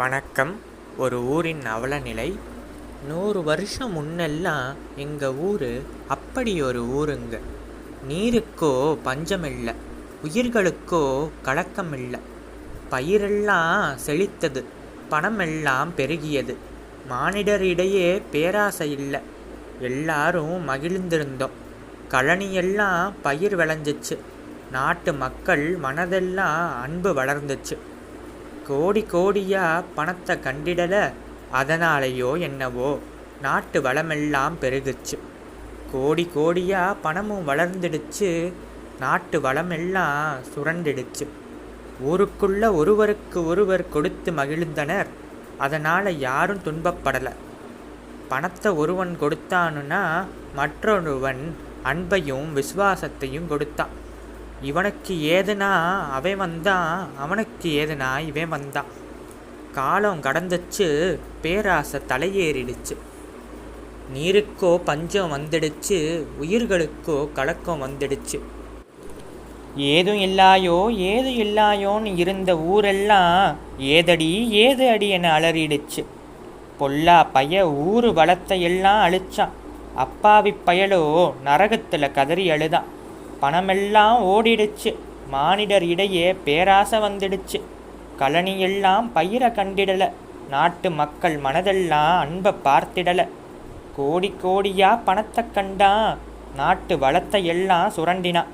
வணக்கம். ஒரு ஊரின் அவலநிலை நூறு வருஷம் முன்னெல்லாம் எங்கள் ஊர் அப்படி ஒரு ஊருங்க. நீருக்கோ பஞ்சமில்லை உயிர்களுக்கோ கலக்கமில்லை. பயிரெல்லாம் செழித்தது பணமெல்லாம் பெருகியது. மானிடரிடையே பேராசை இல்லை எல்லாரும் மகிழ்ந்திருந்தோம். கழனியெல்லாம் பயிர் விளைஞ்சிச்சு நாட்டு மக்கள் மனதெல்லாம் அன்பு வளர்ந்துச்சு. கோடி கோடியாக பணத்தை கண்டிடலை அதனாலேயோ என்னவோ நாட்டு வளமெல்லாம் பெருகுச்சு. கோடி கோடியாக பணமும் வளர்ந்துடுச்சு நாட்டு வளமெல்லாம் சுரண்டிடுச்சு. ஊருக்குள்ள ஒருவருக்கு ஒருவர் கொடுத்து மகிழ்ந்தனர் அதனால் யாரும் துன்பப்படலை. பணத்தை ஒருவன் கொடுத்தானுன்னா மற்றொருவன் அன்பையும் விசுவாசத்தையும் கொடுத்தான். இவனுக்கு ஏதுனா அவன் வந்தான் அவனுக்கு ஏதுனா இவன் வந்தான் காலம் கடந்துச்சு பேராசை தலையேறிடுச்சு. நீருக்கோ பஞ்சம் வந்துடுச்சு உயிர்களுக்கோ கலக்கம் வந்துடுச்சு. ஏதும் இல்லாயோ ஏது இல்லாயோன்னு இருந்த ஊரெல்லாம் ஏதடி ஏது அடி என அலறிடுச்சு. பொல்லா பைய ஊரு வளத்தை எல்லாம் அழிச்சான். அப்பாவி பயலோ நரகத்தில் கதறி அழுதான். பணமெல்லாம் ஓடிடுச்சு. மானிடர் இடையே பேராசை வந்துடுச்சு. கழனியெல்லாம் பயிரை கண்டிடல. நாட்டு மக்கள் மனதெல்லாம் அன்பை பார்த்திடல. கோடி கோடியா பணத்தை கண்டான் நாட்டு வளத்தை எல்லாம் சுரண்டினான்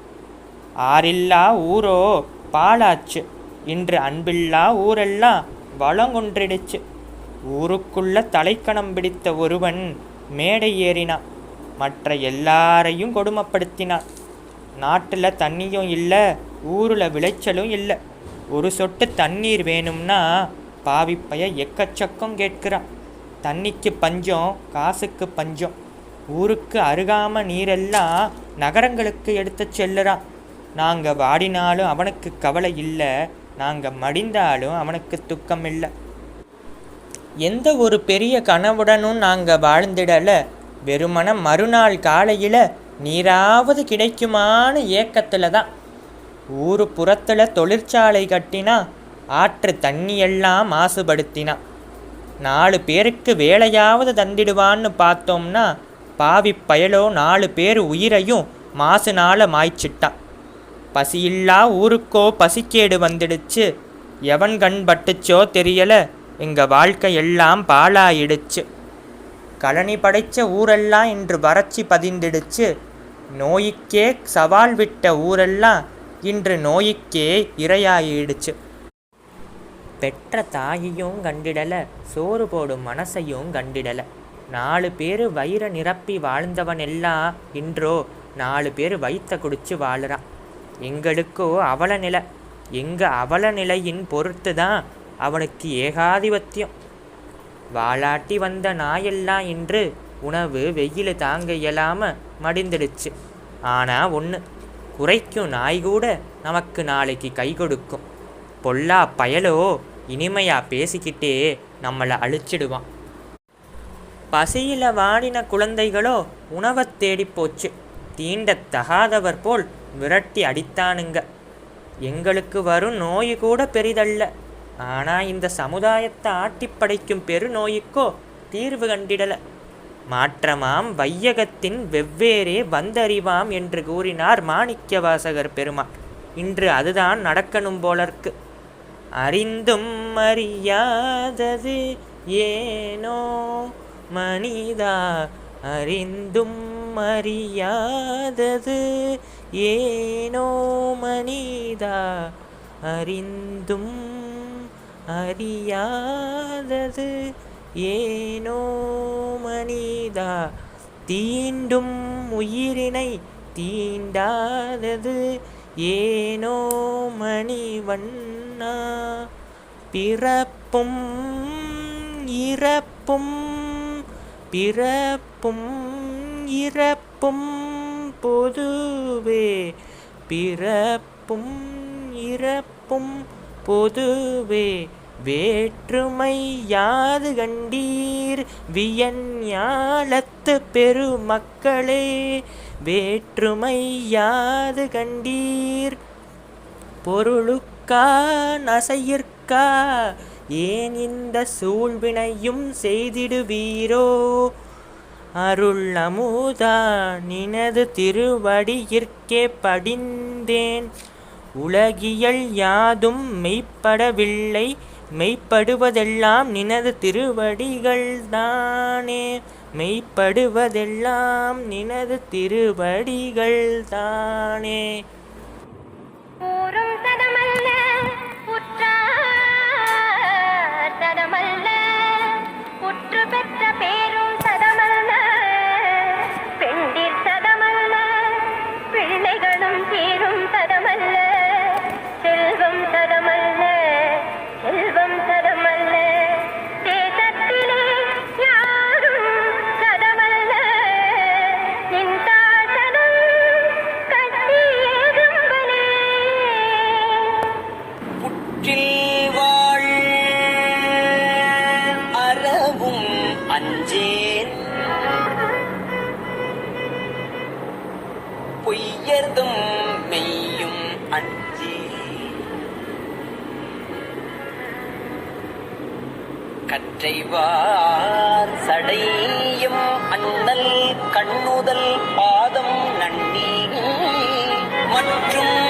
ஆறில்லா ஊரோ பாலாச்சு இன்று அன்பில்லா ஊரெல்லாம் வளங்கொன்றிடுச்சு ஊருக்குள்ள தலைக்கணம் பிடித்த ஒருவன் மேடை ஏறினான். மற்ற எல்லாரையும் கொடுமைப்படுத்தினான். நாட்டில் தண்ணியும் இல்லை ஊரில் விளைச்சலும் இல்லை. ஒரு சொட்டு தண்ணீர் வேணும்னா பாவிப்பைய எக்கச்சக்கம் கேட்கிறான். தண்ணிக்கு பஞ்சம் காசுக்கு பஞ்சம். ஊருக்கு அருகாம நீரெல்லாம் நகரங்களுக்கு எடுத்து செல்லுறான். நாங்கள் வாடினாலும் அவனுக்கு கவலை இல்லை நாங்கள் மடிந்தாலும் அவனுக்கு துக்கம் இல்லை. எந்த ஒரு பெரிய கனவுடனும் நாங்கள் வாழ்ந்திடலை. வெறுமன மறுநாள் காலையில் நீராவது கிடைக்குமான்னு ஏக்கத்தில் தான் ஊரு புறத்தில் தொழிற்சாலை கட்டினா ஆற்று தண்ணியெல்லாம் மாசுபடுத்தினா. நாலு பேருக்கு வேலையாவது தந்திடுவான்னு பார்த்தோம்னா பாவி பயலோ நாலு பேர் உயிரையும் மாசுனால மாய்ச்சிட்டான் பசியில்லா ஊருக்கோ பசிக்கேடு வந்துடுச்சு. எவன் கண் பட்டுச்சோ தெரியல எங்கள் வாழ்க்கை எல்லாம் பாழாயிடுச்சு. கழனி படைச்ச ஊரெல்லாம் இன்று வறட்சி பதிந்திடுச்சு. நோய்க்கே சவால் விட்ட ஊரெல்லாம் இன்று நோய்க்கே இரையாயிடுச்சு. பெற்ற தாயையும் கண்டிடல சோறு போடும் மனசையும் கண்டிடல. நாலு பேர் வயிற நிரப்பி வாழ்ந்தவன் எல்லாம் இன்றோ நாலு பேர் வயிற்ற குடிச்சு வாழுறான் எங்களுக்கோ அவல நிலை. எங்க அவல நிலையின் பொறுத்து தான் அவனுக்கு ஏகாதிபத்தியம். வாளாட்டி வந்த நாயெல்லாம் இன்று உணவு வெயில தாங்க இயலாம மடிந்துடுச்சு. ஆனால் ஒன்று குறைக்கும் நாய் கூட நமக்கு நாளைக்கு கை கொடுக்கும். பொல்லா பயலோ இனிமையாக பேசிக்கிட்டே நம்மளை அழிச்சிடுவான். பசியில் வாடின குழந்தைகளோ உணவை தேடி போச்சு. தீண்டத் தகாதவர் போல் விரட்டி அடித்தானுங்க. எங்களுக்கு வரும் நோய் கூட பெரிதல்ல. ஆனால் இந்த சமுதாயத்தை ஆட்டிப்படைக்கும் பெருநோய்க்கோ தீர்வு கண்டிடலை. மாற்றமாம் வையகத்தின் வெவ்வேறே வந்தறிவாம் என்று கூறினார் மாணிக்கவாசகர் பெருமாள். இன்று அதுதான் நடக்கணும் போலருக்கு. அறிந்தும் அறியாதது ஏனோ மனிதா அறிந்தும் அறியாதது ஏனோ மனிதா அறிந்தும் அறியாதது ஏனோ மனிதா தீண்டும் உயிரினை தீண்டாதது. ஏனோ மணிவண்ணா பிறப்பும் இறப்பும் பிறப்பும் இறப்பும் பொதுவே பிறப்பும் இறப்பும் பொதுவே. வேற்றுமை யாது கண்டீர்? வியன்யாலத்து பெருமக்களே வேற்றுமை யாது கண்டீர்? பொருளுக்கா நசையிற்கா? ஏன் இந்த சூழ்வினையும் செய்திடுவீரோ? அருள் அமுதா நினது திருவடியிற்கே படிந்தேன். உலகியல் யாதும் மெய்ப்படவில்லை. மெய்ப்படுவதெல்லாம் நினது திருவடிகள் தானே மெய்ப்படுவதெல்லாம் நினது திருவடிகள் தானே ஊரும் ததமல்ல உற்றார் ததமல்ல கற்றைவார் சடையும் அண்ணல் கண்ணுதல் பாதம் நன்னி மற்றும்